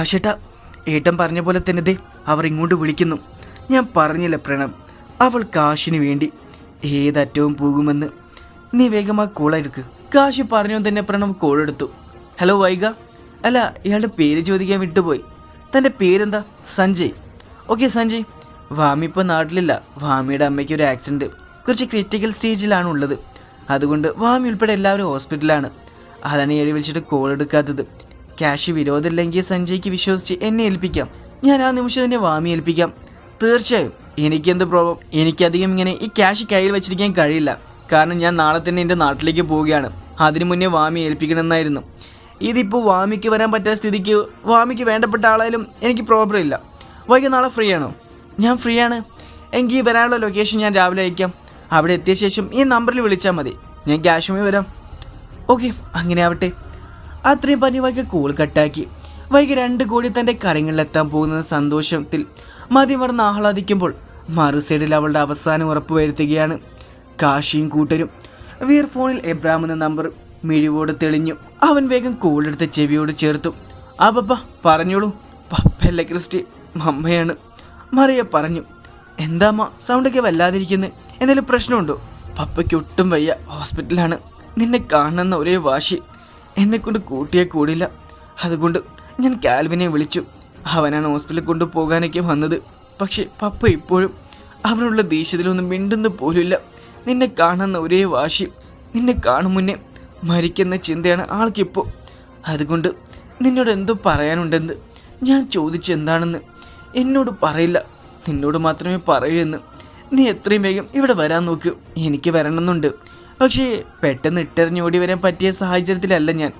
കാശേട്ടാ ഏട്ടൻ പറഞ്ഞ പോലെ തന്നെ ദേ അവർ ഇങ്ങോട്ട് വിളിക്കുന്നു. ഞാൻ പറഞ്ഞില്ല പ്രണവ് അവൾ കാശിന് വേണ്ടി ഏതറ്റവും പോകുമെന്ന്. നീ വേഗം ആ കോൾ എടുക്ക്. കാശി പറഞ്ഞു തന്നെ പ്രണവ് കോളെടുത്തു ഹലോ വൈഗ. അല്ല ഇയാളുടെ പേര് ചോദിക്കാൻ വിട്ടുപോയി. തന്റെ പേരെന്താ? സഞ്ജയ്. ഓക്കെ സഞ്ജയ്. വാമി ഇപ്പോൾ നാട്ടിലില്ല. വാമിയുടെ അമ്മയ്ക്ക് ഒരു ആക്സിഡന്റ് കുറച്ച് ക്രിറ്റിക്കൽ സ്റ്റേജിലാണ് ഉള്ളത്. അതുകൊണ്ട് വാമി ഉൾപ്പെടെ എല്ലാവരും ഹോസ്പിറ്റലാണ് അതാണ് ഏഴ് വിളിച്ചിട്ട് കോൾ എടുക്കാത്തത്. ക്യാഷ് വിരോധമില്ലെങ്കിൽ സഞ്ജയ്ക്ക് വിശ്വസിച്ച് എന്നെ ഏൽപ്പിക്കാം. ഞാൻ ആ നിമിഷം തന്നെ വാമി ഏൽപ്പിക്കാം. തീർച്ചയായും എനിക്കെന്ത് പ്രോബ്ലം? എനിക്കധികം ഇങ്ങനെ ഈ ക്യാഷ് കയ്യിൽ വെച്ചിരിക്കാൻ കഴിയില്ല. കാരണം ഞാൻ നാളെ തന്നെ എന്റെ നാട്ടിലേക്ക് പോവുകയാണ്. അതിനു മുന്നേ വാമി ഏൽപ്പിക്കണമെന്നായിരുന്നു. ഇതിപ്പോൾ വാമിക്ക് വരാൻ പറ്റാത്ത സ്ഥിതിക്ക് വാമിക്ക് വേണ്ടപ്പെട്ട ആളായാലും എനിക്ക് പ്രോബ്ലം ഇല്ല. വൈകി നാളെ ഫ്രീ ആണോ? ഞാൻ ഫ്രീ ആണ്. എങ്കിൽ വരാനുള്ള ലൊക്കേഷൻ ഞാൻ രാവിലെ അയക്കാം. അവിടെ എത്തിയ ശേഷം ഈ നമ്പറിൽ വിളിച്ചാൽ മതി. ഞാൻ ക്യാഷുമായി വരാം. ഓക്കെ അങ്ങനെ ആവട്ടെ. അത്രയും പറഞ്ഞ് വൈകി കൂൾ കട്ടാക്കി. വൈകി രണ്ട് കോടി തന്റെ കരങ്ങളിലെത്താൻ പോകുന്ന സന്തോഷത്തിൽ മതി മറന്ന് ആഹ്ലാദിക്കുമ്പോൾ മറു സൈഡിൽ അവളുടെ അവസാനം ഉറപ്പുവരുത്തുകയാണ്. കാശിയും കൂട്ടരും. വീർ ഫോണിൽ എബ്രാം എന്ന നമ്പർ മിഴിവോട് തെളിഞ്ഞു. അവൻ വേഗം കോളെടുത്ത് ചെവിയോട് ചേർത്തു. ആ പപ്പ പറഞ്ഞോളൂ. പപ്പല്ല ക്രിസ്റ്റി മമ്മയാണ്. മറിയ പറഞ്ഞു. എന്താമ്മ സൗണ്ടൊക്കെ വല്ലാതിരിക്കുന്നത് എന്തെങ്കിലും പ്രശ്നമുണ്ടോ? പപ്പയ്ക്ക് ഒട്ടും വയ്യ. ഹോസ്പിറ്റലാണ് നിന്നെ കാണുന്ന ഒരേ വാശി. എന്നെ കൊണ്ട് കൂട്ടിയേ കൂടില്ല. അതുകൊണ്ട് ഞാൻ കാൽവിനെ വിളിച്ചു. അവനാണ് ഹോസ്പിറ്റലിൽ കൊണ്ടുപോകാനൊക്കെ വന്നത്. പക്ഷേ പപ്പ ഇപ്പോഴും അവനുള്ള ദേഷ്യത്തിലൊന്നും മിണ്ടുന്ന പോലുമില്ല. നിന്നെ കാണുന്ന ഒരേ വാശി നിന്നെ കാണും മുന്നേ മരിക്കുന്ന ചിന്തയാണ് ആൾക്കിപ്പോൾ അതുകൊണ്ട് നിന്നോട് എന്തോ പറയാനുണ്ടെന്ന് ഞാൻ ചോദിച്ചെന്താണെന്ന് എന്നോട് പറയില്ല. നിന്നോട് മാത്രമേ പറയൂ എന്ന്. നീ എത്രയും വേഗം ഇവിടെ വരാൻ നോക്ക്. എനിക്ക് വരണമെന്നുണ്ട്. പക്ഷേ പെട്ടെന്ന് ഇട്ടെറിഞ്ഞോടി വരാൻ പറ്റിയ സാഹചര്യത്തിലല്ല ഞാൻ.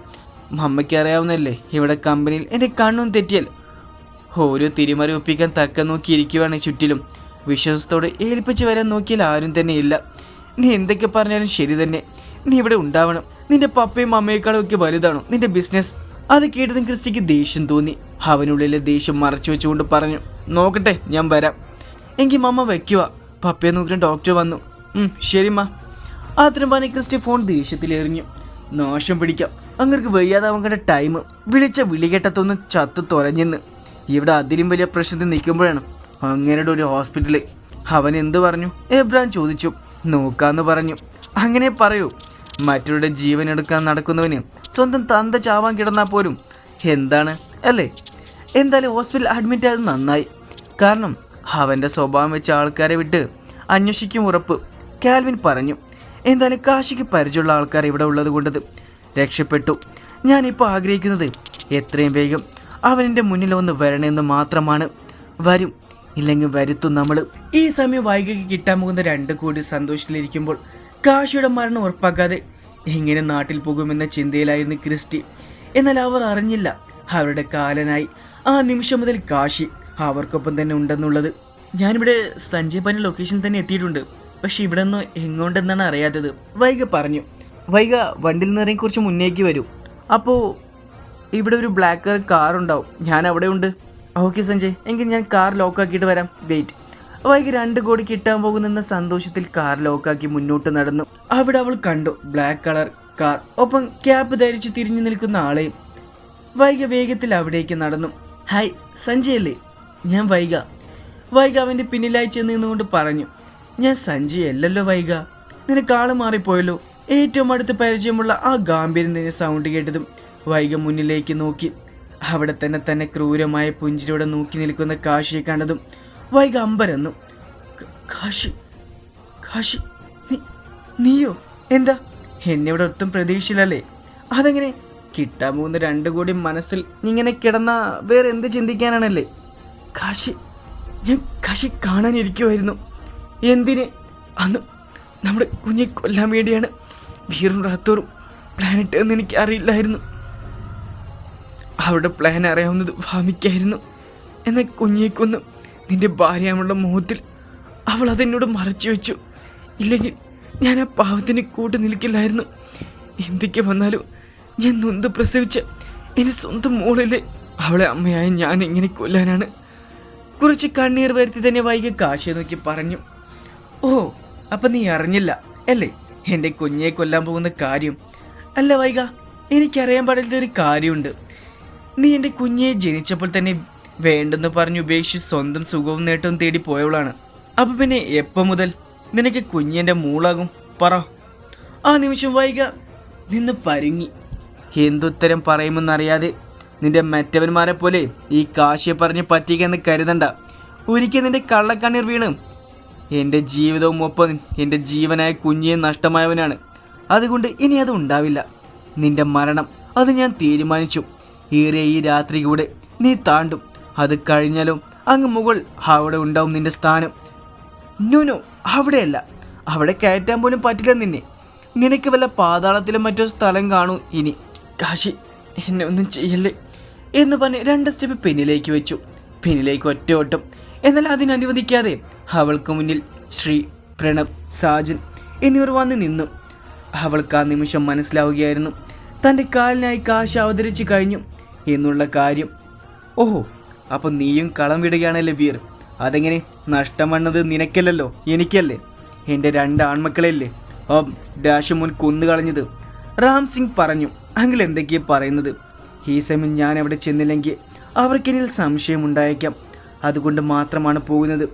മമ്മയ്ക്ക് അറിയാവുന്നല്ലേ ഇവിടെ കമ്പനിയിൽ എന്റെ കണ്ണും തെറ്റിയാൽ. ഓരോ തിരിമറി ഒപ്പിക്കാൻ തക്ക നോക്കിയിരിക്കുവാണ് ചുറ്റിലും. വിശ്വാസത്തോടെ ഏൽപ്പിച്ച് വരാൻ നോക്കിയാൽ ആരും തന്നെ ഇല്ല. നീ എന്തൊക്കെ പറഞ്ഞാലും ശരി തന്നെ. നീ ഇവിടെ ഉണ്ടാവണം. നിന്റെ പപ്പയും അമ്മയേക്കാളും ഒക്കെ വലുതാണോ. നിന്റെ ബിസിനസ് അത് കേട്ടതും ക്രിസ്റ്റിക്ക് ദേഷ്യം തോന്നി. അവനുള്ളിലെ ദേഷ്യം മറച്ചു വെച്ചുകൊണ്ട് പറഞ്ഞു നോക്കട്ടെ ഞാൻ വരാം. എങ്കിൽ മമ്മ വയ്ക്കുക. പപ്പയെ നോക്കുന്ന ഡോക്ടർ വന്നു. ശരി മാ. പറഞ്ഞ് ക്രിസ്റ്റി ഫോൺ ദേഷ്യത്തിലെറിഞ്ഞു. നാശം പിടിക്കാം. അങ്ങർക്ക് വയ്യാതാവാൻ കണ്ട ടൈം. വിളിച്ച വിളികെട്ടത്തൊന്ന് ചത്ത് തുറഞ്ഞെന്ന് ഇവിടെ അതിലും വലിയ പ്രശ്നത്തിൽ നിൽക്കുമ്പോഴാണ് അങ്ങനെയുടെ ഒരു ഹോസ്പിറ്റൽ. അവൻ എന്തു പറഞ്ഞു? എബ്രാൻ ചോദിച്ചു. നോക്കാന്ന് പറഞ്ഞു. അങ്ങനെ പറയൂ. മറ്റൊരുടെ ജീവൻ എടുക്കാൻ നടക്കുന്നവന് സ്വന്തം തന്ത ചാവാൻ കിടന്നാൽ പോലും എന്താണ്? അല്ലേ? എന്തായാലും ഹോസ്പിറ്റൽ അഡ്മിറ്റ് ആയത് നന്നായി. കാരണം അവന്റെ സ്വഭാവം വെച്ച ആൾക്കാരെ വിട്ട് അന്വേഷിക്കും ഉറപ്പ്. കാൽവിൻ പറഞ്ഞു. എന്തായാലും കാശിക്ക് പരിചയമുള്ള ആൾക്കാർ ഇവിടെ ഉള്ളത് കൊണ്ടത്? രക്ഷപ്പെട്ടു. ഞാനിപ്പോൾ ആഗ്രഹിക്കുന്നത് എത്രയും വേഗം അവനെന്റെ മുന്നിൽ ഒന്ന് വരണമെന്ന് മാത്രമാണ്. വരും. ഇല്ലെങ്കിൽ വരുത്തും നമ്മൾ ഈ സമയം വൈകിക്ക് കിട്ടാൻ പോകുന്ന രണ്ട് കോടി സന്തോഷത്തിലിരിക്കുമ്പോൾ കാശിയുടെ മരണം ഉറപ്പാക്കാതെ എങ്ങനെ നാട്ടിൽ പോകുമെന്ന ചിന്തയിലായിരുന്നു ക്രിസ്റ്റി. എന്നാൽ അവർ അറിഞ്ഞില്ല അവരുടെ കാലനായി ആ നിമിഷം മുതൽ കാശി അവർക്കൊപ്പം തന്നെ ഉണ്ടെന്നുള്ളത്. ഞാനിവിടെ സഞ്ജയ് പാന്റെ ലൊക്കേഷനിൽ തന്നെ എത്തിയിട്ടുണ്ട്. പക്ഷെ ഇവിടെ നിന്ന് എങ്ങോട്ടെന്നാണ് അറിയാത്തത്. വൈക പറഞ്ഞു വൈഗ വണ്ടിയിൽ ഇറങ്ങി കുറച്ച് മുന്നേക്ക് വരൂ. അപ്പോൾ ഇവിടെ ഒരു ബ്ലാക്ക് കളർ കാർ ഉണ്ടാവും ഞാൻ അവിടെ ഉണ്ട്. ഓക്കെ സഞ്ജയ്. എങ്കിൽ ഞാൻ കാർ ലോക്കാക്കിയിട്ട് വരാം. വെയിറ്റ് വൈകി രണ്ട് കോടി കിട്ടാൻ പോകുന്ന സന്തോഷത്തിൽ കാർ ലോക്കാക്കി മുന്നോട്ട് നടന്നു. അവിടെ അവൾ കണ്ടു ബ്ലാക്ക് കളർ കാർ ഒപ്പം ക്യാപ്പ് ധരിച്ച് തിരിഞ്ഞു നിൽക്കുന്ന ആളെയും. വൈക വേഗത്തിൽ അവിടേക്ക് നടന്നു. ഹായ് സഞ്ജയ് അല്ലേ? ഞാൻ വൈക വൈക അവന്റെ പിന്നിലായി ചെന്ന് നിന്നുകൊണ്ട് പറഞ്ഞു ഞാൻ സഞ്ജയ് അല്ലല്ലോ വൈക നിനക്ക് ആൾ മാറിപ്പോയല്ലോ. ഏറ്റവും അടുത്ത് പരിചയമുള്ള ആ ഗാംഭീര്യം സൗണ്ട് കേട്ടതും വൈക മുന്നിലേക്ക് നോക്കി. അവിടെ തന്നെ തന്നെ ക്രൂരമായ പുഞ്ചിരിയോടെ നോക്കി നിൽക്കുന്ന കാശിയെ കണ്ടതും വൈക അമ്പരന്നു. കാശി കാശി നീയോ? എന്താ? എന്നെ ഇവിടെ ഒട്ടും പ്രതീക്ഷയില്ലല്ലേ അതെങ്ങനെ? കിട്ടാൻ പോകുന്ന രണ്ടു കോടി മനസ്സിൽ ഇങ്ങനെ കിടന്ന വേറെ എന്ത് ചിന്തിക്കാനാണല്ലേ? കാശി ഞാൻ കാശി കാണാനിരിക്കുമായിരുന്നു എന്തിന്? അന്ന് നമ്മുടെ കുഞ്ഞെ കൊല്ലാൻ വേണ്ടിയാണ് വീറും റാത്തോറും പ്ലാനിട്ട് എന്ന് എനിക്ക് അറിയില്ലായിരുന്നു അവരുടെ പ്ലാൻ അറിയാവുന്നത് ഭാമിക്കായിരുന്നു എന്നാൽ കുഞ്ഞെ കൊന്ന് നിന്റെ ഭാര്യമുള്ള മുഖത്തിൽ അവൾ അതെന്നോട് മറച്ചു വെച്ചു. ഇല്ലെങ്കിൽ ഞാൻ ആ പാവത്തിന് കൂട്ട് നിൽക്കില്ലായിരുന്നു. എന്തൊക്കെ വന്നാലും ഞാൻ നൊന്ത് പ്രസവിച്ച എന്റെ സ്വന്തം മോളിലെ അവളെ അമ്മയായ ഞാൻ എങ്ങനെ കൊല്ലാനാണ്? കുറച്ച് കണ്ണീർ വരുത്തി തന്നെ വൈകി കാശി നോക്കി പറഞ്ഞു. ഓ അപ്പൊ നീ അറിഞ്ഞില്ല അല്ലേ? എന്റെ കുഞ്ഞെ കൊല്ലാൻ പോകുന്ന കാര്യം. അല്ല വൈക എനിക്കറിയാൻ പാടില്ലാത്ത ഒരു കാര്യമുണ്ട്. നീ എന്റെ കുഞ്ഞിയെ ജനിച്ചപ്പോൾ തന്നെ വേണ്ടെന്ന് പറഞ്ഞ് ഉപേക്ഷിച്ച് സ്വന്തം സുഖവും നേട്ടവും തേടി പോയവളാണ്. അപ്പം പിന്നെ എപ്പം മുതൽ നിനക്ക് കുഞ്ഞിന്റെ മൂളാകും? പറ. ആ നിമിഷം വൈക നിന്ന് പരുങ്ങി. എന്തുത്തരം പറയുമെന്നറിയാതെ നിന്റെ മറ്റവന്മാരെ പോലെ ഈ കാശിയെ പറഞ്ഞ് പറ്റിക്കെന്ന് കരുതണ്ട. ഒരിക്കൽ നിന്റെ കള്ളക്കണ്ണീർ വീണ് എന്റെ ജീവിതവും ഒപ്പം എന്റെ ജീവനായ കുഞ്ഞിയെ നഷ്ടമായവനാണ്. അതുകൊണ്ട് ഇനി അത് ഉണ്ടാവില്ല. നിന്റെ മരണം അത് ഞാൻ തീരുമാനിച്ചു. ഏറിയ ഈ രാത്രി കൂടെ നീ താണ്ടും. അത് കഴിഞ്ഞാലും അങ്ങ് മുകൾ അവിടെ ഉണ്ടാവും നിന്റെ സ്ഥാനം. നുനു അവിടെയല്ല. അവിടെ കയറ്റാൻ പോലും പറ്റില്ല നിന്നെ. നിനക്ക് വല്ല പാതാളത്തിലും മറ്റോ സ്ഥലം കാണൂ ഇനി. കാശി എന്നെ ഒന്നും ചെയ്യല്ലേ? എന്ന് പറഞ്ഞ് രണ്ട് സ്റ്റെപ്പ് പിന്നിലേക്ക് വെച്ചു. പിന്നിലേക്ക് ഒറ്റ ഓട്ടം എന്നാൽ അതിനനുവദിക്കാതെ അവൾക്ക് മുന്നിൽ ശ്രീ പ്രണവ് സാജൻ എന്നിവർ വന്ന് നിന്നു. അവൾക്ക് ആ നിമിഷം മനസ്സിലാവുകയായിരുന്നു. തന്റെ കാലിനായി കാശ് അവതരിച്ചു കഴിഞ്ഞു എന്നുള്ള കാര്യം. ഓഹോ അപ്പം നീയും കളം വിടുകയാണല്ലേ വീർ അതെങ്ങനെ നഷ്ടം വന്നത് നിനക്കല്ലല്ലോ? എനിക്കല്ലേ? എന്റെ രണ്ട് ആൺമക്കളല്ലേ ഓ ഡാഷ് മുൻ കൊന്നു കളഞ്ഞത്. റാം സിംഗ് പറഞ്ഞു അങ്കിൾ എന്തൊക്കെയാണ് പറയുന്നത്? ഈ സമയം ഞാൻ അവിടെ ചെന്നില്ലെങ്കിൽ അവർക്കിനിൽ സംശയമുണ്ടായേക്കാം. അതുകൊണ്ട് മാത്രമാണ് പോകുന്നത്.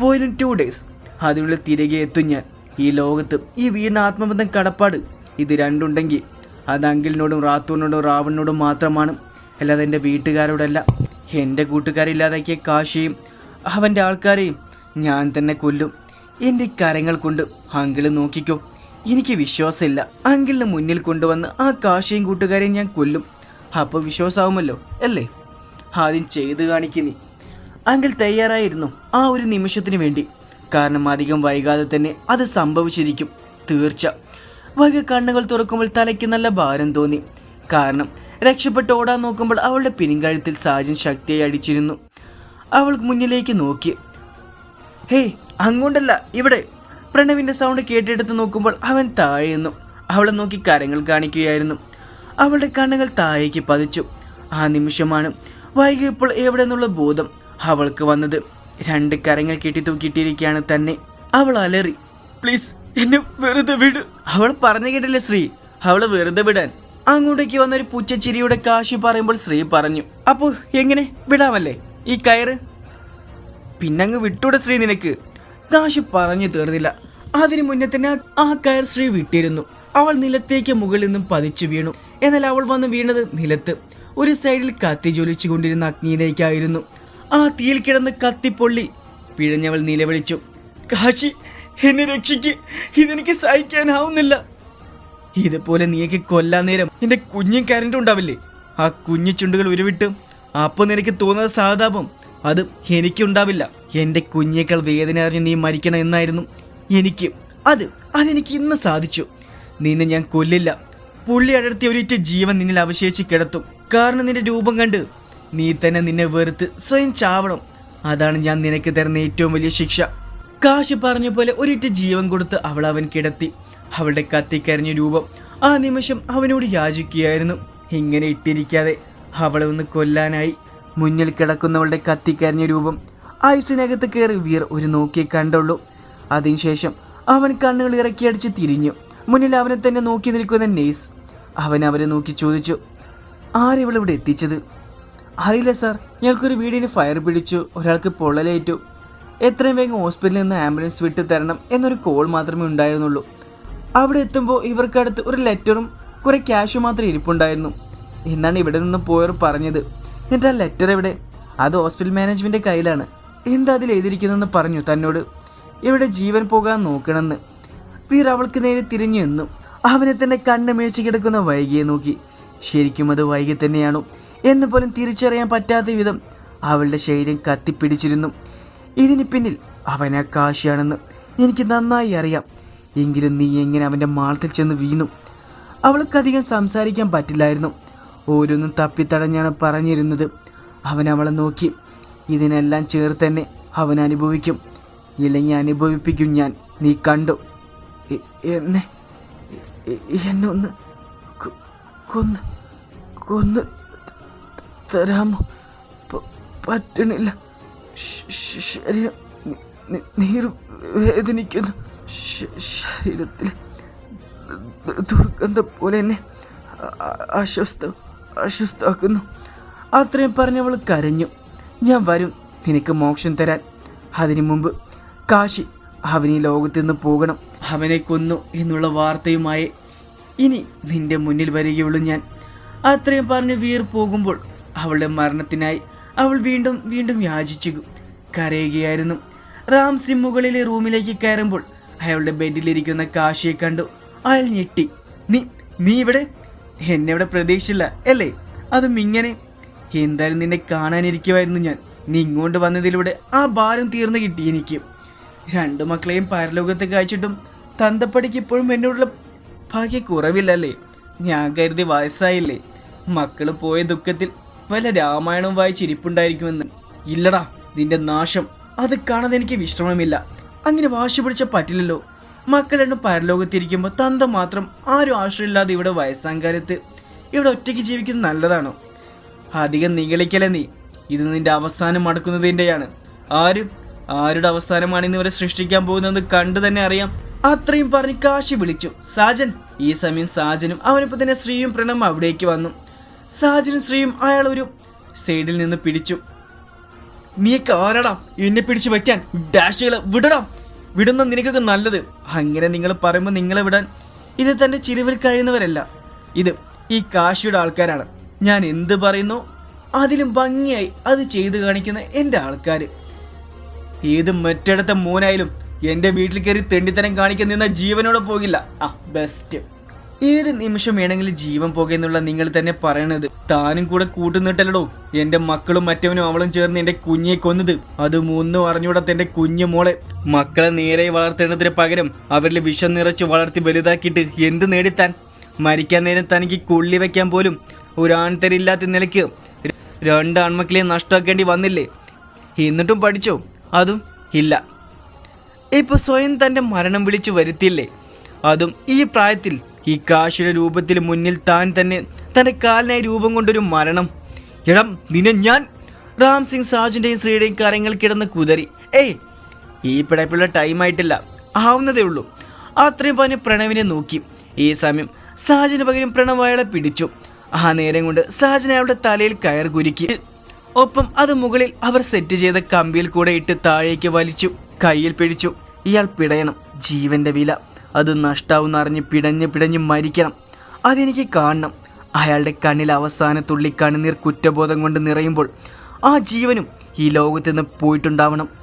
പോയാലും ടു ഡേയ്സ് അതിനുള്ളിൽ തിരികെ എത്തും ഞാൻ. ഈ ലോകത്ത് ഈ വീടിന് ആത്മബന്ധം കടപ്പാട്. ഇത് രണ്ടുണ്ടെങ്കിൽ അത് അങ്കിളിനോടും റാത്തൂറിനോടും റാവണിനോടും മാത്രമാണ്. അല്ലാതെ എന്റെ വീട്ടുകാരോടല്ല. എന്റെ കൂട്ടുകാരില്ലാതാക്കിയ കാശിയും അവന്റെ ആൾക്കാരെയും ഞാൻ തന്നെ കൊല്ലും. എന്റെ കരങ്ങൾ കൊണ്ട് അങ്കിൾ നോക്കിക്കോ. എനിക്ക് വിശ്വാസമില്ല. അങ്കിളിന് മുന്നിൽ കൊണ്ടുവന്ന് ആ കാശിയും കൂട്ടുകാരെയും ഞാൻ കൊല്ലും. അപ്പോൾ വിശ്വാസമാവുമല്ലോ അല്ലേ? ആദ്യം ചെയ്ത് കാണിക്കുന്നീ അങ്കിൾ തയ്യാറായിരുന്നു ആ ഒരു നിമിഷത്തിന് വേണ്ടി. കാരണം അധികം വൈകാതെ തന്നെ അത് സംഭവിച്ചിരിക്കും. തീർച്ച. വൈക കണ്ണുകൾ തുറക്കുമ്പോൾ തലയ്ക്ക് നല്ല ഭാരം തോന്നി. കാരണം രക്ഷപ്പെട്ട് ഓടാൻ നോക്കുമ്പോൾ അവളുടെ പിൻകഴുത്തിൽ സാജൻ ശക്തിയായി അടിച്ചിരുന്നു. അവൾ മുന്നിലേക്ക് നോക്കി. ഹേയ് അങ്ങോട്ടല്ല ഇവിടെ. പ്രണവിന്റെ സൗണ്ട് കേട്ടെടുത്ത് നോക്കുമ്പോൾ അവൻ താഴെയുന്നു അവളെ നോക്കി കരങ്ങൾ കാണിക്കുകയായിരുന്നു. അവളുടെ കണ്ണുകൾ താഴേക്ക് പതിച്ചു. ആ നിമിഷമാണ് വൈകിയപ്പോൾ എവിടെ നിന്നുള്ള ബോധം. അവൾക്ക് വന്നത്. രണ്ട് കരങ്ങൾ കെട്ടി തൂക്കിയിട്ടിരിക്കുകയാണ് തന്നെ. അവൾ അലറി പ്ലീസ് എന്നെ വെറുതെ വിട്. അവൾ പറഞ്ഞു കേട്ടില്ലേ ശ്രീ. അവൾ വെറുതെ വിടാൻ. അങ്ങോട്ടേക്ക് വന്ന ഒരു പുച്ചച്ചിരിയുടെ കാശി പറയുമ്പോൾ ശ്രീ പറഞ്ഞു അപ്പോൾ എങ്ങനെ? വിടാമല്ലേ? ഈ കയറ്? പിന്നങ്ങ് വിട്ടൂടെ ശ്രീ നിനക്ക്. കാശി പറഞ്ഞു തീർന്നില്ല. അതിനു മുന്നേ തന്നെ ആ- കയർ ശ്രീ വിട്ടിരുന്നു. അവൾ നിലത്തേക്ക് മുകളിൽ നിന്നും പതിച്ചു വീണു. എന്നാൽ അവൾ വന്ന് വീണത് നിലത്ത്. ഒരു സൈഡിൽ കത്തി ജ്വലിച്ചു കൊണ്ടിരുന്ന അഗ്നിയിലേക്കായിരുന്നു. ആ തീയിൽ കിടന്ന് കത്തിപ്പൊള്ളി. പിഴഞ്ഞവൾ നിലവിളിച്ചു. കാശി എന്നെ രക്ഷിക്ക്. ഇതെനിക്ക് സഹിക്കാനാവുന്നില്ല. ഇതുപോലെ നീക്ക് കൊല്ലാൻ നേരം എന്റെ കുഞ്ഞും കരണ്ട് ഉണ്ടാവില്ലേ? ആ കുഞ്ഞു ചുണ്ടുകൾ ഉരുവിട്ട് അപ്പൊ നിനക്ക് തോന്നുന്ന സാതാപം അത് എനിക്കുണ്ടാവില്ല. എന്റെ കുഞ്ഞേക്കാൾ വേദന അറിഞ്ഞ് നീ മരിക്കണം എന്നായിരുന്നു. എനിക്ക് അത് അതെനിക്ക് ഇന്ന് സാധിച്ചു. നിന്നെ ഞാൻ കൊല്ലില്ല. പുള്ളി അടർത്തി ഒരിറ്റ ജീവൻ നിന്നിൽ അവശേഷിച്ച് കിടത്തും. കാരണം നിന്റെ രൂപം കണ്ട് നീ തന്നെ നിന്നെ വെറുത്ത് സ്വയം ചാവണം. അതാണ് ഞാൻ നിനക്ക് തരുന്ന ഏറ്റവും വലിയ ശിക്ഷ. കാശ് പറഞ്ഞ പോലെ ഒരിട്ട് ജീവൻ കൊടുത്ത് അവൾ അവൻ കിടത്തി. അവളുടെ കത്തിക്കരഞ്ഞ രൂപം ആ നിമിഷം അവനോട് യാചിക്കുകയായിരുന്നു. ഇങ്ങനെ ഇട്ടിരിക്കാതെ അവളെ ഒന്ന് കൊല്ലാനായി. മുന്നിൽ കിടക്കുന്നവളുടെ കത്തിക്കരഞ്ഞ രൂപം ആയുസിനകത്ത് കയറി വീർ ഒരു നോക്കിയേ കണ്ടുള്ളൂ. അതിനുശേഷം അവൻ കണ്ണുകൾ ഇറക്കിയടിച്ച് തിരിഞ്ഞു. മുന്നിൽ അവനെ തന്നെ നോക്കി നിൽക്കുന്ന നേഴ്സ് അവൻ അവരെ നോക്കി ചോദിച്ചു ആരിവളിവിടെ എത്തിച്ചത്? അറിയില്ല സാർ ഞങ്ങൾക്കൊരു വീടിന് ഫയർ പിടിച്ചു. ഒരാൾക്ക് പൊള്ളലേറ്റു. എത്രയും വേഗം ഹോസ്പിറ്റലിൽ നിന്ന് ആംബുലൻസ് വിട്ടു തരണം എന്നൊരു കോൾ മാത്രമേ ഉണ്ടായിരുന്നുള്ളൂ. അവിടെ എത്തുമ്പോൾ ഇവർക്കടുത്ത് ഒരു ലെറ്ററും കുറേ ക്യാഷ് മാത്രം ഇരിപ്പുണ്ടായിരുന്നു. എന്നാണ് ഇവിടെ നിന്ന് പോയവർ പറഞ്ഞത്. എന്നിട്ട് ആ ലെറ്റർ എവിടെ? അത് ഹോസ്പിറ്റൽ മാനേജ്മെന്റ് കയ്യിലാണ്. എന്താ അതിൽ എഴുതിയിരിക്കുന്നതെന്ന് പറഞ്ഞു തന്നോട്. ഇവിടെ ജീവൻ പോകാൻ നോക്കണമെന്ന്. വീർ അവൾക്ക് നേരെ തിരിഞ്ഞു എന്നും അവനെ തന്നെ കണ്ണ് മേടിച്ച് കിടക്കുന്ന വൈകിയെ നോക്കി. ശരിക്കും അത് വൈകി തന്നെയാണോ? എന്ന് പോലും തിരിച്ചറിയാൻ പറ്റാത്ത വിധം അവളുടെ ശരീരം കത്തിപ്പിടിച്ചിരുന്നു. ഇതിന് പിന്നിൽ അവനെ കാശിയാണെന്ന് എനിക്ക് നന്നായി അറിയാം. എങ്കിലും നീ എങ്ങനെ അവന്റെ മാളത്തിൽ ചെന്ന് വീണു? അവൾക്കധികം സംസാരിക്കാൻ പറ്റില്ലായിരുന്നു. ഓരോന്നും തപ്പിത്തടഞ്ഞാണ് പറഞ്ഞിരുന്നത്. അവൻ അവളെ നോക്കി. ഇതിനെല്ലാം ചേർത്ത് തന്നെ അവൻ അനുഭവിക്കും. ഇല്ലെങ്കിൽ അനുഭവിപ്പിക്കും ഞാൻ. നീ കണ്ടു. എന്നെ എന്നെ ഒന്ന് കൊന്ന് കൊന്ന് തരാമോ? പറ്റണില്ല. ശരീരം നി- നി- വേദനിക്കുന്നു ശരീരത്തിൽ ദുർഗന്ധം പോലെ എന്നെ അസ്വസ്ഥ അസ്വസ്ഥാക്കുന്നു അത്രയും പറഞ്ഞവൾ കരഞ്ഞു. ഞാൻ വരും. നിനക്ക് മോക്ഷം തരാൻ. അതിനു മുമ്പ് കാശി അവൻ ഈ ലോകത്ത് നിന്ന് പോകണം. അവനെ കൊന്നു എന്നുള്ള വാർത്തയുമായി ഇനി നിന്റെ മുന്നിൽ വരികയുള്ളൂ ഞാൻ. അത്രയും പറഞ്ഞ് വീർ പോകുമ്പോൾ അവളുടെ മരണത്തിനായി അവൾ വീണ്ടും വീണ്ടും യാചിച്ചു കരയുകയായിരുന്നു. റാംസി മുകളിലെ റൂമിലേക്ക് കയറുമ്പോൾ അയാളുടെ ബെഡിലിരിക്കുന്ന കാശിയെ കണ്ടു. അയാൾ ഞെട്ടി. നീ നീ ഇവിടെ? എന്നെ ഇവിടെ പ്രതീക്ഷയില്ല അല്ലേ? അതും ഇങ്ങനെ. എന്തായാലും നിന്നെ കാണാനിരിക്കുമായിരുന്നു ഞാൻ. നീ ഇങ്ങോട്ട് വന്നതിലൂടെ ആ ഭാരം തീർന്നു കിട്ടി എനിക്ക്. രണ്ടു മക്കളെയും പരലോകത്ത് കാഴ്ചിട്ടും തന്തപ്പടിക്ക് ഇപ്പോഴും എന്നോടുള്ള ഭാഗ്യ കുറവില്ലല്ലേ? ഞാൻ കരുതി വയസ്സായില്ലേ? മക്കൾ പോയ ദുഃഖത്തിൽ വല്ല രാമായണവും വായിച്ചിരിപ്പുണ്ടായിരിക്കുമെന്ന് ഇല്ലടാ നിന്റെ നാശം. അത് കാണാതെ എനിക്ക് വിശ്രമമില്ല. അങ്ങനെ വാശി പിടിച്ച പറ്റില്ലല്ലോ. മക്കൾ രണ്ടും പരലോകത്തിരിക്കുമ്പോൾ തന്ത മാത്രം ആരും ആശ്രയമില്ലാതെ ഇവിടെ വയസ്സാങ്കാലത്ത്. ഇവിടെ ഒറ്റയ്ക്ക് ജീവിക്കുന്നത് നല്ലതാണോ. അധികം നിഗളിക്കല നീ? ഇത് നിന്റെ അവസാനം മടക്കുന്നതിന്റെയാണ് ആരും? ആരുടെ അവസാനമാണ് ഇന്ന് ഇവരെ സൃഷ്ടിക്കാൻ പോകുന്നത് കണ്ടു തന്നെ അറിയാം. അത്രയും പറഞ്ഞ് കാശി വിളിച്ചു. സാജൻ ഈ സമയം സാജനും അവനൊപ്പം തന്നെ ശ്രീയും പ്രണം അവിടേക്ക് വന്നു. സാജനും ശ്രീയും അയാൾ ഒരു സൈഡിൽ നിന്ന് പിടിച്ചു. നീ ആരടാ? എന്നെ പിടിച്ചു വയ്ക്കാൻ ഡാഷുകളെ വിടടാം. വിടുന്ന നിനക്കൊക്കെ നല്ലത്. അങ്ങനെ നിങ്ങൾ പറയുമ്പോൾ നിങ്ങളെ വിടാൻ ഇത് തന്റെ ചിരിവിൽ കഴിയുന്നവരല്ല. ഇത് ഈ കാശിയുടെ ആൾക്കാരാണ്. ഞാൻ എന്ത് പറയുന്നു? അതിലും ഭംഗിയായി അത് ചെയ്തു കാണിക്കുന്ന എന്റെ ആൾക്കാർ ഏത് മറ്റിടത്തെ മോനായാലും എന്റെ വീട്ടിൽ കയറി തെണ്ടിത്തരം കാണിക്കാൻ നിന്ന ജീവനോടെ പോകില്ല. ആ ബെസ്റ്റ് ഏത് നിമിഷം വേണമെങ്കിലും ജീവൻ പോകേന്നുള്ള നിങ്ങൾ തന്നെ പറയണത്? താനും കൂടെ കൂട്ടുന്നിട്ടല്ലടോ എന്റെ മക്കളും മറ്റവനും അവളും ചേർന്ന് എന്റെ കുഞ്ഞെ കൊന്നത്. അത് മൂന്ന് അറിഞ്ഞൂടാത്ത എന്റെ കുഞ്ഞു മോളെ. മക്കളെ നേരെ വളർത്തേണ്ടതിന് പകരം അവരിൽ വിഷം നിറച്ച് വളർത്തി വലുതാക്കിയിട്ട് എന്ത് നേടിത്താൻ? മരിക്കാൻ നേരം തനിക്ക് കുള്ളി വെക്കാൻ പോലും ഒരാൺതരില്ലാത്ത നിലയ്ക്ക് രണ്ട് ആൺമക്കളെ നഷ്ടമാക്കേണ്ടി വന്നില്ലേ? എന്നിട്ടും പഠിച്ചോ? അതും ഇല്ല. ഇപ്പൊ സ്വയം തന്റെ മരണം വിളിച്ചു വരുത്തിയില്ലേ? അതും ഈ പ്രായത്തിൽ ഈ കാശിയുടെ രൂപത്തിൽ മുന്നിൽ താൻ തന്നെ തന്റെ കാലിനായി രൂപം കൊണ്ടൊരു മരണം. ഇടം നിന്നെ ഞാൻ റാം സിംഗ് സാജുന്റെയും ശ്രീയുടെയും കരങ്ങൾ കിടന്ന് കുതറി. ഏയ് ഈ പിടപ്പുള്ള ടൈം ആയിട്ടില്ല. ആവുന്നതേ ഉള്ളൂ. അത്രയും പറഞ്ഞ് പ്രണവിനെ നോക്കി. ഈ സമയം സാജന് പകരം പ്രണവ് അയാളെ പിടിച്ചു. ആ നേരം കൊണ്ട് സാജൻ അയാളുടെ തലയിൽ കയർ കുരുക്കി. ഒപ്പം അത് മുകളിൽ അവർ സെറ്റ് ചെയ്ത കമ്പിയിൽ കൂടെ ഇട്ട് താഴേക്ക് വലിച്ചു. കയ്യിൽ പിടിച്ചു. ഇയാൾ പിടയണം. ജീവന്റെ വില. അത് നഷ്ടാവുന്ന അറിഞ്ഞ് പിടഞ്ഞ് പിടഞ്ഞ് മരിക്കണം. അതെനിക്ക് കാണണം. അയാളുടെ കണ്ണിൽ അവസാന തുള്ളി കണ്ണുനീർ കുറ്റബോധം കൊണ്ട് നിറയുമ്പോൾ ആ ജീവനും ഈ ലോകത്ത് നിന്ന് പോയിട്ടുണ്ടാവണം.